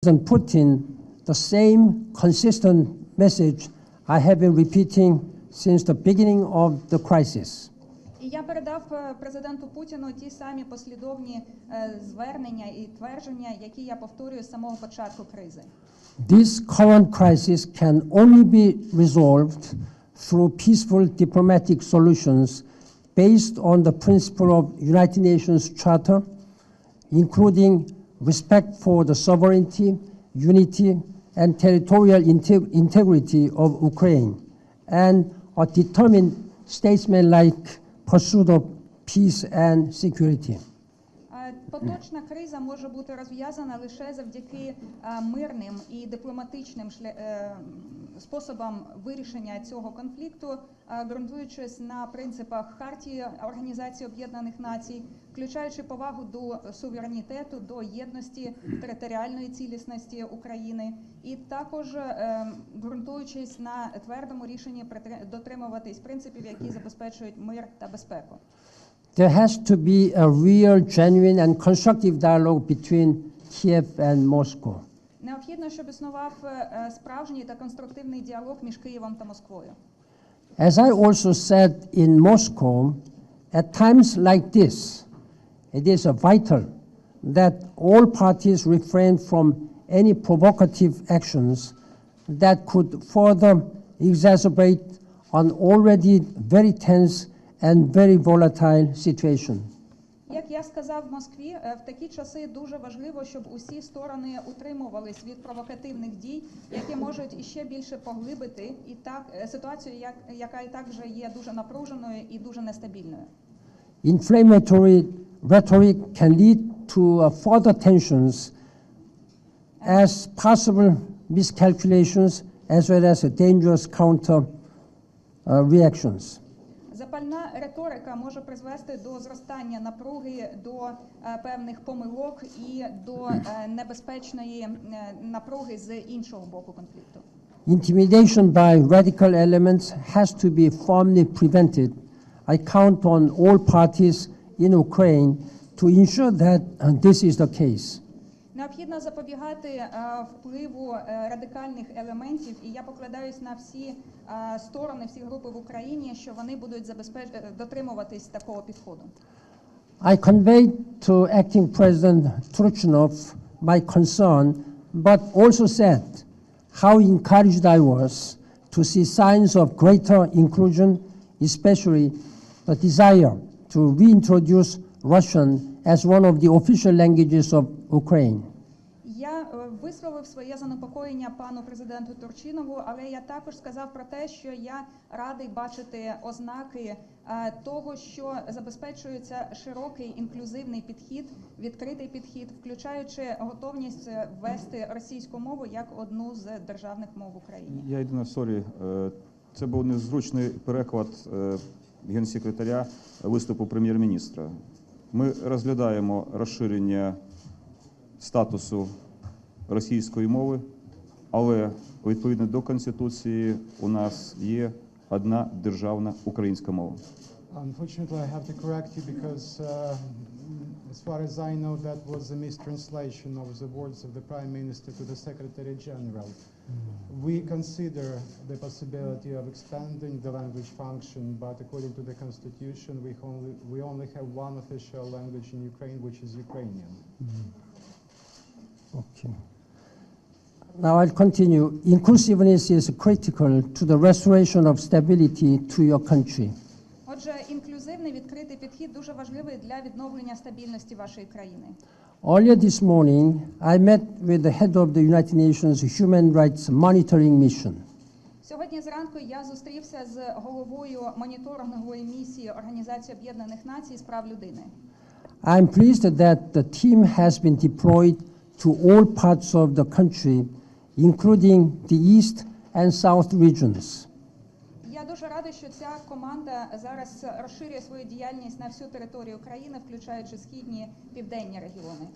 President Putin the same consistent message I have been repeating since the beginning of the crisis. І я передав е, президенту Путіну ті самі послідовні е, звернення і твердження, які я повторюю з самого початку кризи. This current crisis can only be resolved through peaceful diplomatic solutions based on the principle of United Nations Charter, including respect for the sovereignty, unity, and territorial inte- integrity of Ukraine, and a determined statesman-like pursuit of peace and security. Поточна криза може бути розв'язана лише завдяки е, мирним і дипломатичним е, способам вирішення цього конфлікту, е, ґрунтуючись на принципах Хартії Організації Об'єднаних Націй, включаючи повагу до суверенітету, до єдності територіальної цілісності України, і також ґрунтуючись на твердому рішенні дотримуватись принципів, які забезпечують мир та безпеку. There has to be a real, genuine, and constructive dialogue between Kiev and Moscow. Необхідно, щоб існував е, справжній та конструктивний діалог між Києвом та Москвою. As I also said in Moscow, at times like this, it is uh, vital that all parties refrain from any provocative actions that could further exacerbate an already very tense and very volatile situation. Як я сказав в Москві, е, в такі часи дуже важливо, щоб усі сторони утримувались від провокативних дій, які можуть іще більше поглибити і так е, ситуацію, як яка і так вже є дуже напруженою і дуже нестабільною. Inflammatory rhetoric can lead to uh, further tensions as possible miscalculations as well as uh, dangerous counter uh, reactions. Запальна риторика може призвести до зростання напруги, до е, певних помилок і до е, небезпечної е, напруги з іншого боку конфлікту. Intimidation by radical elements has to be firmly prevented. I count on all parties in Ukraine to ensure that this is the case. Необхідно запобігати е, впливу е, радикальних елементів, і я покладаюсь на всі е, сторони, всі групи в Україні, що вони будуть забезпеч... е, дотримуватись такого підходу. I conveyed to acting President Turchinov my concern, but also said how encouraged I was to see signs of greater inclusion, especially the desire to reintroduce Russian as one of the official languages of Ukraine. Я е, висловив своє занепокоєння пану президенту Турчинову, але я також сказав про те, що я радий бачити ознаки е, того, що забезпечується широкий інклюзивний підхід, відкритий підхід, включаючи готовність е, ввести російську мову як одну з державних мов в Україні. Я єдине, сорі, е, це був незручний переклад е, генсекретаря виступу прем'єр-міністра. Ми розглядаємо розширення статусу російської мови, але відповідно до Конституції у нас є одна державна українська мова. Unfortunately, I have to correct you because, uh, as far as I know, that was a mistranslation of the words of the Prime Minister to the Secretary General. We consider the possibility of expanding the language function, but according to the Constitution, we only, we only have one official language in Ukraine, which is Ukrainian. Okay. Now I'll continue. Inclusiveness is critical to the restoration of stability to your country. Отже, інклюзивний відкритий підхід дуже важливий для відновлення стабільності вашої країни. Earlier this morning, I met with the head of the United Nations Human Rights Monitoring Mission. Сьогодні зранку я зустрівся з головою моніторингової місії Організації Об'єднаних Націй з прав людини. I'm pleased that the team has been deployed to all parts of the country, including the East and South regions. Я дуже радий, що ця команда зараз розширює свою діяльність на всю територію країни, включаючи східні південні регіони.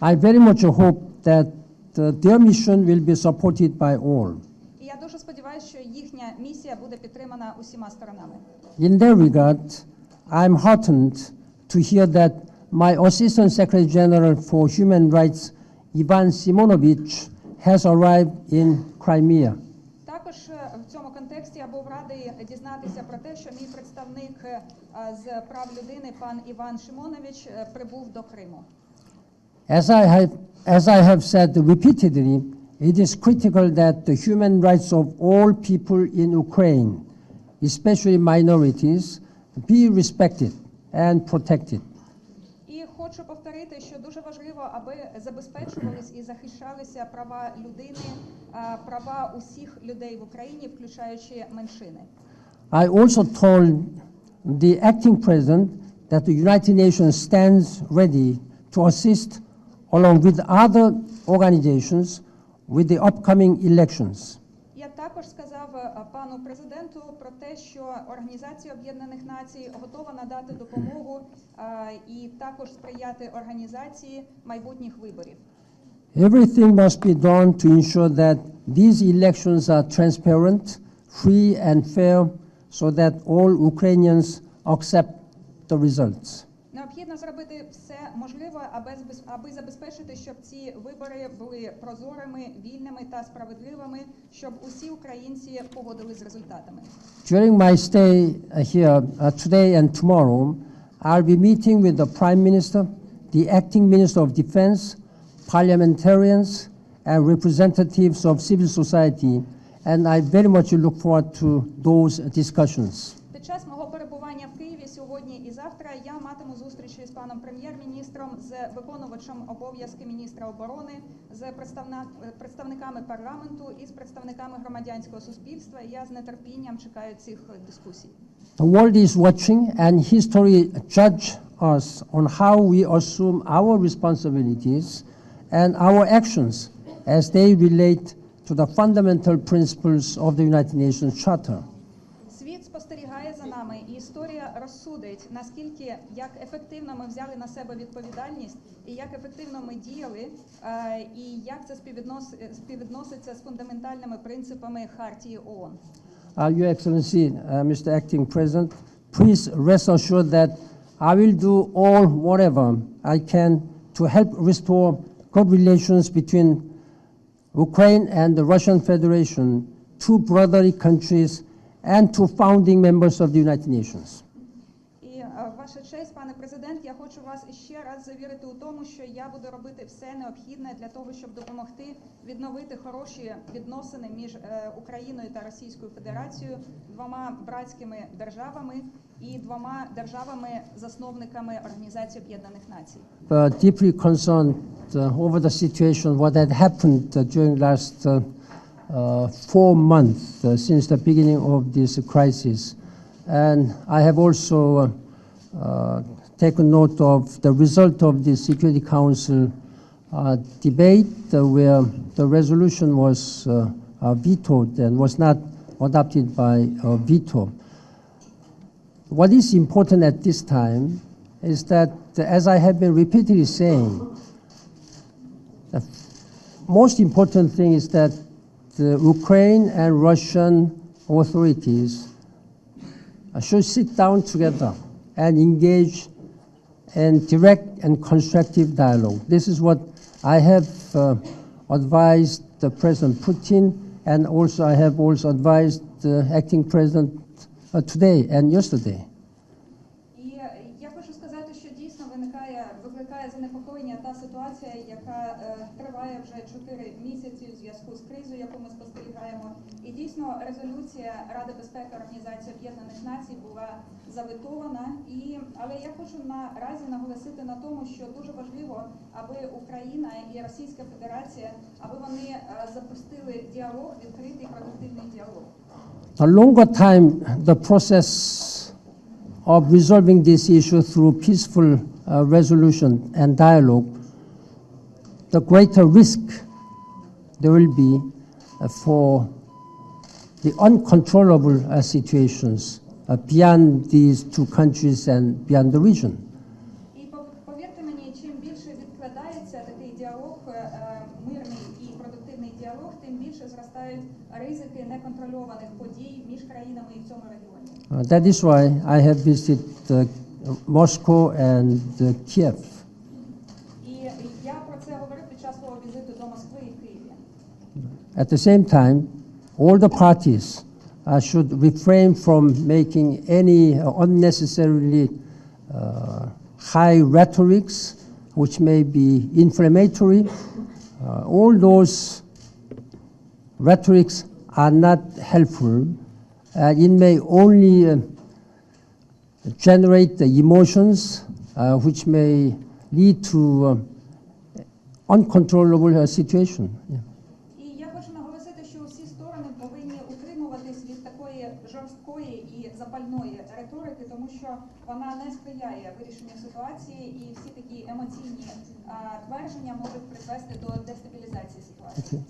I very much hope that uh, their mission will be supported by all. І я дуже сподіваюся, що їхня місія буде підтримана усіма сторонами. In that regard, I'm heartened to hear that my Assistant Secretary General for Human Rights Ivan Simonovich, has arrived in Crimea. Також е, в цьому контексті я був радий дізнатися про те, що мій представник е, з прав людини, пан Іван Шимонович, е, прибув до Криму. As I have, as I have said repeatedly, it is critical that the human rights of all people in Ukraine, especially minorities, be respected and protected. І хочу повторити, що дуже важливо, аби забезпечувались і захищалися права людини, права усіх людей в Україні, включаючи меншини. I also told the acting president that the United Nations stands ready to assist, along with other organizations, with the upcoming elections. Я також сказав е, пану президенту про те, що Організація Об'єднаних Націй готова надати допомогу е, і також сприяти організації майбутніх виборів. Everything must be done to ensure that these elections are transparent, free, and fair so that all Ukrainians accept the results. Необхідно зробити все можливе, аби збез- аби забезпечити, щоб ці вибори були прозорими, вільними та справедливими, щоб усі українці погодились з результатами. During my stay uh, here uh, today and tomorrow, I'll be meeting with the Prime Minister, the Acting Minister of Defense, parliamentarians, and representatives of civil society, and I very much look forward to those discussions. Під час мого перебування в Києві сьогодні і завтра я матиму зустрічі з паном прем'єр-міністром, з виконувачем обов'язки міністра оборони, з представна- е, представниками парламенту і з представниками громадянського суспільства. І Я з нетерпінням чекаю цих е, дискусій. The world is watching, and history judge us on how we assume our responsibilities and our actions as they relate to the fundamental principles of the United Nations Charter. Світ спостерігає за нами, і історія розсудить, наскільки як ефективно ми взяли на себе відповідальність, і як ефективно ми діяли, е, і як це співвіднос- е, співвідноситься з фундаментальними принципами Хартії ООН. Uh, Your Excellency, uh, Mr. Acting President, please rest assured that I will do all whatever I can to help restore good relations between Ukraine and the Russian Federation, two brotherly countries, and two founding members of the United Nations. Ваша честь, пане президент, я хочу вас іще раз завірити у тому, що я буду робити все необхідне для того, щоб допомогти відновити хороші відносини між е, Україною та Російською Федерацією, двома братськими державами і двома державами-засновниками Організації Об'єднаних Націй. uh, deeply concerned uh, over the situation, what had happened uh, during last four months since the beginning of this crisis. And I have also taken note of the result of the Security Council uh, debate uh, where the resolution was uh, uh, vetoed and was not adopted by uh, veto. What is important at this time is that, uh, as I have been repeatedly saying, the most important thing is that the Ukraine and Russian authorities uh, should sit down together and engage in direct and constructive dialogue. This is what I have uh, advised the President Putin, and also I have also advised the acting president uh, today and yesterday. дійсно резолюція Ради безпеки Організації Об'єднаних Націй була заветована. І але я хочу наразі наголосити на тому, що дуже важливо, аби Україна і Російська Федерація, аби вони е, запустили діалог, відкритий продуктивний діалог. The longer time the process of resolving this issue through peaceful uh, resolution and dialogue, the greater risk there will be uh, for the uncontrollable uh, situations uh, beyond these two countries and beyond the region. Uh, that is why I have visited uh, Moscow and uh, Kiev. At the same time, all the parties uh, should refrain from making any uh, unnecessarily uh, high rhetorics which may be inflammatory. Uh, all those rhetorics are not helpful. It may only uh, generate the emotions uh, which may lead to uncontrollable situation. Yeah. Емоційні твердження можуть призвести до дестабілізації ситуації.